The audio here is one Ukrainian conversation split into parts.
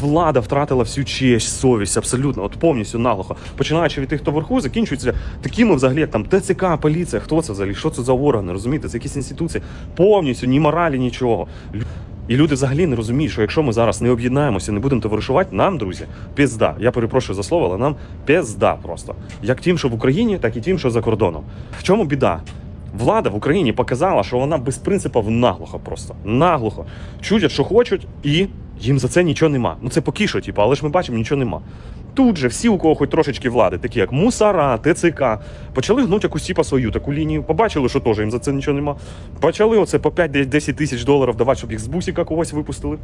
влада втратила всю честь, совість, абсолютно, от повністю наглухо. Починаючи від тих, хто вверху, закінчується такими взагалі, як там ТЦК, поліція. Хто це взагалі? Що це за органи? Розумієте? Це якісь інституції. Повністю ні моралі, нічого. І люди взагалі не розуміють, що якщо ми зараз не об'єднаємося, не будемо товаришувати, нам, друзі, пізда. Я перепрошую за слово, але нам пізда просто. Як тим, що в Україні, так і тим, що за кордоном. В чому біда? Влада в Україні показала, що вона без принципів наглухо просто. Наглухо. Чудять, що хочуть, і їм за це нічого нема. Ну це поки що, типу, але ж ми бачимо, нічого нема. Тут же всі, у кого хоч трошечки влади, такі як Мусара, ТЦК, почали гнути якусь типа свою таку лінію. Побачили, що теж їм за це нічого нема. Почали оце по 5-10 тисяч доларів давати, щоб їх з бусіка когось випустили.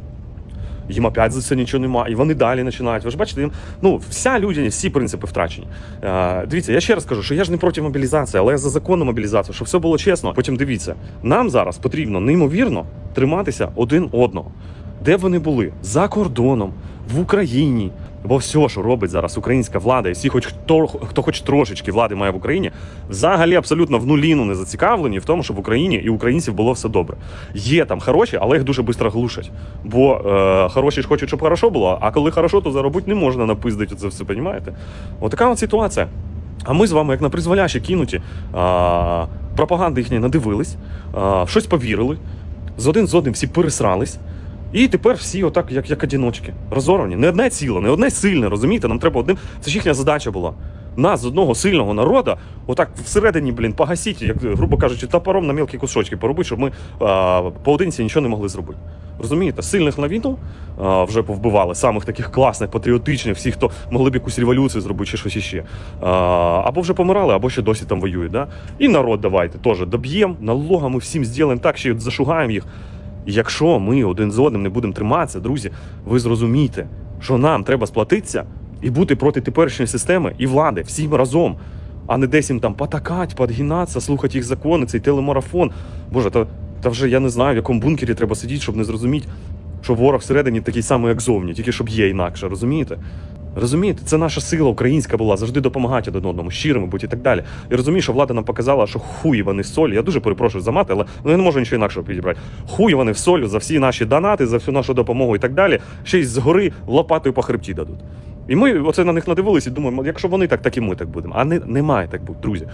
Їм опять за це нічого нема, і вони далі починають. Ви ж бачите, їм ну вся людяність, всі принципи втрачені. Е, дивіться, я ще раз кажу, що я ж не проти мобілізації, але я за законну мобілізацію, щоб все було чесно. Потім дивіться, нам зараз потрібно неймовірно триматися один одного. Де б вони були? За кордоном, в Україні. Бо все, що робить зараз українська влада, і всі, хоч хто, хто хоч трошечки влади має в Україні, взагалі абсолютно в нуліну не зацікавлені в тому, щоб в Україні і українців було все добре. Є там хороші, але їх дуже швидко глушать. Бо е, хороші ж хочуть, щоб хорошо було, а коли хорошо, то заробити не можна напиздити це все, розумієте? Отака от ситуація. А ми з вами, як на призволяще кинуті, а, пропаганди їхньої надивились, а, щось повірили, з один з одним всі пересрались. І тепер всі отак, як, як одіночки, розорвані. Не одне ціле, не одне сильне, розумієте? Нам треба одним. Це ж їхня задача була. Нас з одного сильного народу, отак всередині, блін, погасіть, як, грубо кажучи, топором на мілкі кусочки поробити, щоб ми а, поодинці нічого не могли зробити. Розумієте, сильних на війну а, вже повбивали, самих таких класних, патріотичних, всіх, хто могли б якусь революцію зробити чи щось іще. А, або вже помирали, або ще досі там воюють. Да? І народ давайте теж доб'ємо, налогами всім зробимо так, ще зашугаємо їх. Якщо ми один з одним не будемо триматися, друзі, ви зрозумієте, що нам треба сплатитися і бути проти теперішньої системи і влади всім разом, а не десь їм там потакать, подгинатися, слухати їх закони, цей телемарафон. Боже, та, та вже я не знаю, в якому бункері треба сидіти, щоб не зрозуміти, що ворог всередині такий самий, як зовні, тільки щоб є інакше, розумієте? Розумієте, це наша сила українська була завжди допомагати один одному, щирими бути і так далі. І розумію, що влада нам показала, що хуй вони в солі. Я дуже перепрошую за мати, але ну, я не можу нічого інакшого підібрати. Хуй вони в солі за всі наші донати, за всю нашу допомогу і так далі. Ще й згори лопатою по хребті дадуть. І ми оце на них надивилися і думаємо, якщо вони так, так і ми так будемо. А не, немає так бути, друзі.